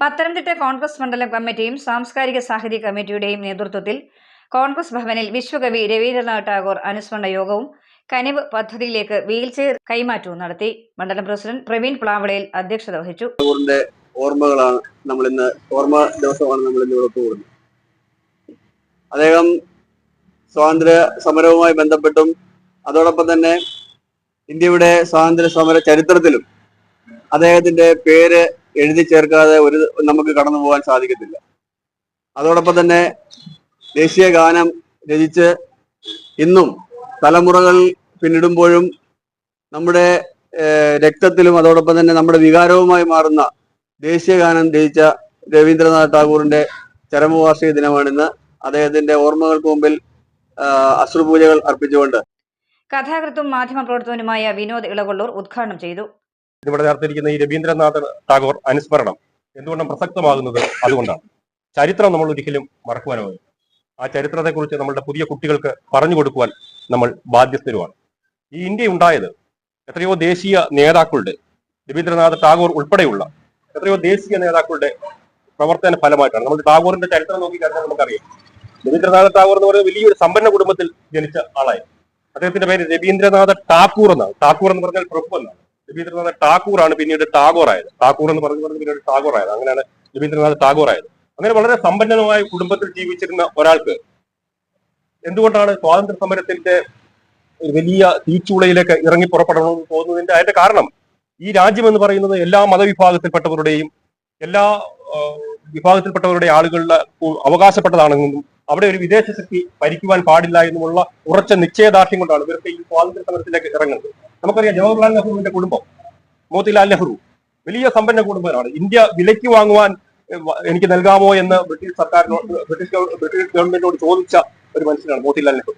പത്തനംതിട്ട കോൺഗ്രസ് മണ്ഡലം കമ്മിറ്റിയും സാംസ്കാരിക സാഹിത്യ കമ്മിറ്റിയുടെയും നേതൃത്വത്തിൽ കോൺഗ്രസ് ഭവനിൽ വിശ്വകവി രവീന്ദ്രനാഥ് ടാഗോർ അനുസ്മരണ യോഗവും കനിവ് പദ്ധതിയിലേക്ക് വീൽചെയർ കൈമാറ്റവും നടത്തി. മണ്ഡലം പ്രസിഡന്റ് പ്രവീൺ പ്ലാവളയിൽ അധ്യക്ഷത വഹിച്ചു. ഓർമ്മകളാണ് നമ്മൾ ഇന്ന് ഓർമ്മ ദിവസമാണ് നമ്മൾ ഇന്ന് ഇവിടെ കൂടുന്നത് അദ്ദേഹം സ്വാതന്ത്ര്യ സമരവുമായി ബന്ധപ്പെട്ടും അതോടൊപ്പം തന്നെ ഇന്ത്യയുടെ സ്വാതന്ത്ര്യ സമര ചരിത്രത്തിലും അദ്ദേഹത്തിന്റെ പേര് എഴുതി ചേർക്കാതെ ഒരു നമുക്ക് കടന്നു പോകാൻ സാധിക്കത്തില്ല. അതോടൊപ്പം തന്നെ ദേശീയ ഗാനം രചിച്ച് ഇന്നും തലമുറകൾ പിന്നിടുമ്പോഴും നമ്മുടെ രക്തത്തിലും അതോടൊപ്പം തന്നെ നമ്മുടെ വികാരവുമായി മാറുന്ന ദേശീയ ഗാനം രചിച്ച രവീന്ദ്രനാഥ് ടാഗോറിന്റെ ചരമവാർഷിക ദിനമാണിന്ന് അദ്ദേഹത്തിന്റെ ഓർമ്മകൾക്ക് മുമ്പിൽ അശ്രുപൂജകൾ അർപ്പിച്ചുകൊണ്ട്. കഥാകൃത്തും മാധ്യമപ്രവർത്തകനുമായ വിനോദ് ഇളകൊള്ളൂർ ഉദ്ഘാടനം ചെയ്തു. ഇവിടെ ചേർത്തിരിക്കുന്ന ഈ രവീന്ദ്രനാഥ് ടാഗോർ അനുസ്മരണം എന്തുകൊണ്ടും പ്രസക്തമാകുന്നത് അതുകൊണ്ടാണ്. ചരിത്രം നമ്മൾ ഒരിക്കലും മറക്കുവാനോ ആ ചരിത്രത്തെക്കുറിച്ച് നമ്മളുടെ പുതിയ കുട്ടികൾക്ക് പറഞ്ഞു കൊടുക്കുവാൻ നമ്മൾ ബാധ്യസ്ഥരുമാണ്. ഈ ഇന്ത്യ ഉണ്ടായത് എത്രയോ ദേശീയ നേതാക്കളുടെ രവീന്ദ്രനാഥ് ടാഗോർ ഉൾപ്പെടെയുള്ള എത്രയോ ദേശീയ നേതാക്കളുടെ പ്രവർത്തന ഫലമായിട്ടാണ്. നമ്മൾ ടാഗോറിന്റെ ചരിത്രം നോക്കിക്കഴിഞ്ഞാൽ നമുക്കറിയാം. രവീന്ദ്രനാഥ് ടാഗോർ എന്ന് പറയുന്നത് വലിയൊരു സമ്പന്ന കുടുംബത്തിൽ ജനിച്ച ആളായി അദ്ദേഹത്തിന്റെ പേര് രവീന്ദ്രനാഥ് ടാക്കൂർ എന്നാണ്. ടാക്കൂർ എന്ന് പറഞ്ഞാൽ പ്രഭു എന്നാണ്. രവീന്ദ്രനാഥ് ടാക്കൂർ ആണ് പിന്നീട് ടാഗോർ ആയത് ടാക്കൂർ എന്ന് പറഞ്ഞു പറഞ്ഞ് പിന്നീട് ടാഗോർ ആയത് അങ്ങനെയാണ് രവീന്ദ്രനാഥ് ടാഗോർ ആയത് അങ്ങനെ വളരെ സമ്പന്നമായ കുടുംബത്തിൽ ജീവിച്ചിരുന്ന ഒരാൾക്ക് എന്തുകൊണ്ടാണ് സ്വാതന്ത്ര്യ സമരത്തിന്റെ വലിയ തീച്ചുളയിലേക്ക് ഇറങ്ങി പുറപ്പെടണമെന്ന് തോന്നുന്നതിന്റെ അതിന്റെ കാരണം ഈ രാജ്യം എന്ന് പറയുന്നത് എല്ലാ മതവിഭാഗത്തിൽപ്പെട്ടവരുടെയും എല്ലാ വിഭാഗത്തിൽപ്പെട്ടവരുടെ ആളുകളുടെ അവകാശപ്പെട്ടതാണെന്നും അവിടെ ഒരു വിദേശ ശക്തി ഭരിക്കുവാൻ പാടില്ല എന്നുമുള്ള ഉറച്ച നിശ്ചയദാർഢ്യം കൊണ്ടാണ് ഇവർക്ക് ഈ സ്വാതന്ത്ര്യ സമരത്തിലേക്ക് ഇറങ്ങുന്നത്. നമുക്കറിയാം ജവഹർലാൽ നെഹ്റുവിന്റെ കുടുംബം മോത്തിലാൽ നെഹ്റു വലിയ സമ്പന്ന കുടുംബമാണ് ഇന്ത്യ വിലയ്ക്ക് വാങ്ങുവാൻ എനിക്ക് നൽകാമോ എന്ന് ബ്രിട്ടീഷ് സർക്കാരിനോട് ബ്രിട്ടീഷ് ബ്രിട്ടീഷ് ഗവൺമെന്റിനോട് ചോദിച്ച ഒരു മനുഷ്യനാണ് മോത്തിലാൽ നെഹ്റു.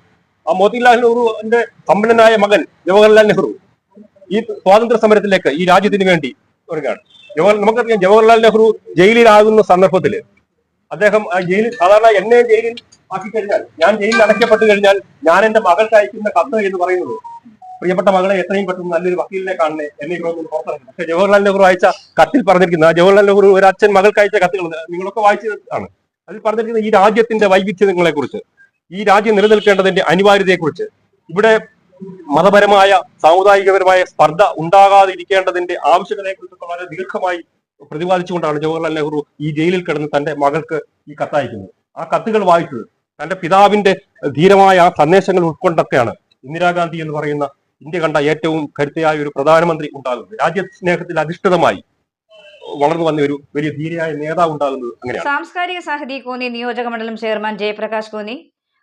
ആ മോത്തിലാൽ നെഹ്റുവിന്റെ സമ്പന്നനായ മകൻ ജവഹർലാൽ നെഹ്റു ഈ സ്വാതന്ത്ര്യ സമരത്തിലേക്ക് ഈ രാജ്യത്തിന് വേണ്ടി ഒരുങ്ങാണ് ജവഹർ നമുക്കറിയാം ജവഹർലാൽ നെഹ്റു ജയിലിലാകുന്ന സന്ദർഭത്തിൽ അദ്ദേഹം ജയിലിൽ സാധാരണ എന്നെ ജയിലിൽ ആക്കി കഴിഞ്ഞാൽ ഞാൻ ജയിലിൽ അടയ്ക്കപ്പെട്ട് കഴിഞ്ഞാൽ ഞാൻ എന്റെ മകൾക്ക് അയക്കുന്ന കത്ത് എന്ന് പറയുന്നത് പ്രിയപ്പെട്ട മകളെ എത്രയും പെട്ടെന്ന് നല്ലൊരു വക്കീലിനെ കാണണേ എന്നെ പുറത്തിറങ്ങി പക്ഷേ ജവഹർലാൽ നെഹ്റു അയച്ച കത്തിൽ പറഞ്ഞിരിക്കുന്ന ജവഹർലാൽ നെഹ്റു ഒരു അച്ഛൻ മകൾക്ക് അയച്ച കത്തുകൾ നിങ്ങളൊക്കെ വായിച്ചതാണ്. അതിൽ പറഞ്ഞിരിക്കുന്ന ഈ രാജ്യത്തിന്റെ വൈവിധ്യങ്ങളെ കുറിച്ച് ഈ രാജ്യം നിലനിൽക്കേണ്ടതിന്റെ അനിവാര്യതയെക്കുറിച്ച് ഇവിടെ മതപരമായ സാമുദായികപരമായ സ്പർദ്ധ ഉണ്ടാകാതിരിക്കേണ്ടതിന്റെ ആവശ്യകതയെക്കുറിച്ചൊക്കെ വളരെ ദീർഘമായി പ്രതിപാദിച്ചുകൊണ്ടാണ് ജവഹർലാൽ നെഹ്റു ഈ ജയിലിൽ കിടന്ന് തന്റെ മകൾക്ക് ഈ കത്തയക്കുന്നത്. ആ കത്തുകൾ വായിച്ചത് തന്റെ പിതാവിന്റെ ധീരമായ ആ സന്ദേശങ്ങൾ ഉൾക്കൊണ്ടൊക്കെയാണ് ഇന്ദിരാഗാന്ധി എന്ന് പറയുന്ന ഇന്ത്യ കണ്ട ഏറ്റവും കരുത്തയായ ഒരു പ്രധാനമന്ത്രി ഉണ്ടാകുന്നത്. രാജ്യസ്നേഹത്തിൽ അധിഷ്ഠിതമായി വളർന്നു വന്ന ഒരു വലിയ ധീരയായ നേതാവ് ഉണ്ടാകുന്നത് അങ്ങനെയാണ്. സാംസ്കാരിക സാഹിതി കോന്നി നിയോജക മണ്ഡലം chairman Jayaprakash Konni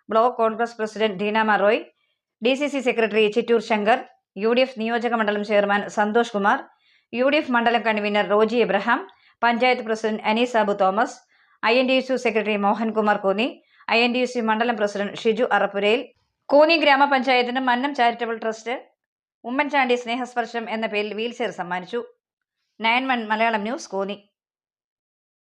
block Congress president Dinama Roy D C C secretary Chittur Shankar U D F നിയോജക മണ്ഡലം chairman Santhosh Kumar U D F മണ്ഡലം convener Roji Abraham panchayat president Anees Sabu Thomas I N D U secretary Mohankumar Konni I N D U C മണ്ഡലം president Shiju Arappurayil Konni ഗ്രാമപഞ്ചായത്തിന് Mannam charitable trust Oommen Chandy സ്നേഹസ്പർശം എന്ന പേരിൽ wheelchair സമ്മാനിച്ചു. Nine one Malayalam news Konni.